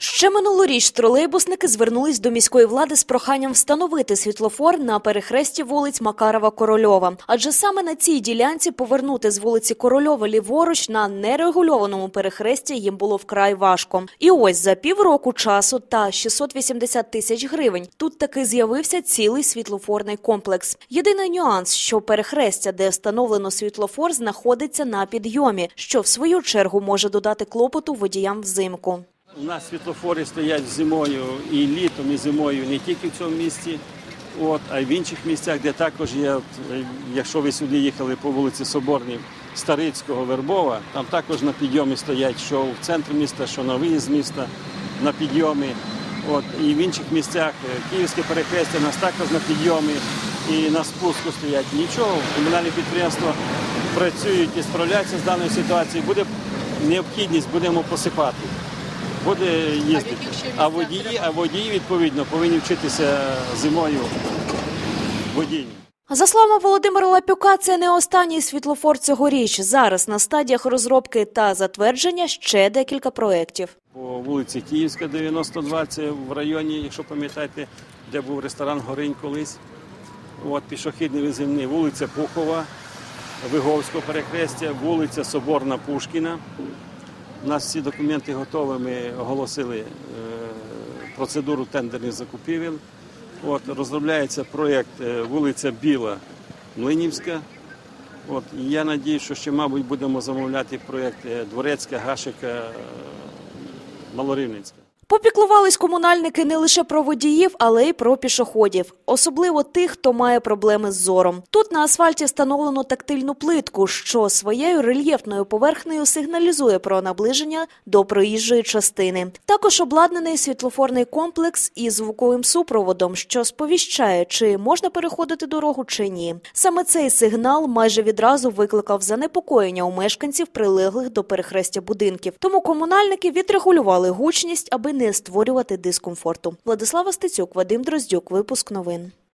Ще минулоріч тролейбусники звернулись до міської влади з проханням встановити світлофор на перехресті вулиць Макарова Корольова. Адже саме на цій ділянці повернути з вулиці Корольова ліворуч на нерегульованому перехресті їм було вкрай важко. І ось за півроку часу та 680 тисяч гривень тут таки з'явився цілий світлофорний комплекс. Єдиний нюанс, що перехрестя, де встановлено світлофор, знаходиться на підйомі, що в свою чергу може додати клопоту водіям взимку. У нас світлофори стоять зимою і літом, і зимою не тільки в цьому місті, от, а й в інших місцях, де також є, от, якщо ви сюди їхали по вулиці Соборній, Старицького, Вербова, там також на підйомі стоять, що в центрі міста, що на виїзд міста, на підйомі. От, і в інших місцях е, Київське перехрестя у нас також на підйомі і на спуску стоять. Нічого, комунальні підприємства працюють і справляються з даною ситуацією. Буде необхідність, будемо посипати буде їздити. А водії, а водії відповідно повинні вчитися зимою водінню. За словами Володимира Лапюка, це не останній світлофор цьогоріч. Зараз на стадіях розробки та затвердження ще декілька проєктів. По вулиці Київська, 92, це в районі, якщо пам'ятаєте, де був ресторан Горинь колись. От, пішохідний виземний, вулиця Пухова, Виговського перехрестя, вулиця Соборна Пушкіна. У нас всі документи готові, ми оголосили е, процедуру тендерних закупівель. От, розробляється проєкт е, вулиця Біла, Млинівська. От, і я надію, що ще, мабуть, будемо замовляти проєкт е, Дворецька, Гашика, Малорівненська. Попіклувались комунальники не лише про водіїв, але й про пішоходів, особливо тих, хто має проблеми з зором. Тут на асфальті встановлено тактильну плитку, що своєю рельєфною поверхнею сигналізує про наближення до проїжджої частини. Також обладнаний світлофорний комплекс із звуковим супроводом, що сповіщає, чи можна переходити дорогу чи ні. Саме цей сигнал майже відразу викликав занепокоєння у мешканців, прилеглих до перехрестя будинків. Тому комунальники відрегулювали гучність, аби не створювати дискомфорту. Владислава Стецюк, Вадим Дроздюк, випуск новин.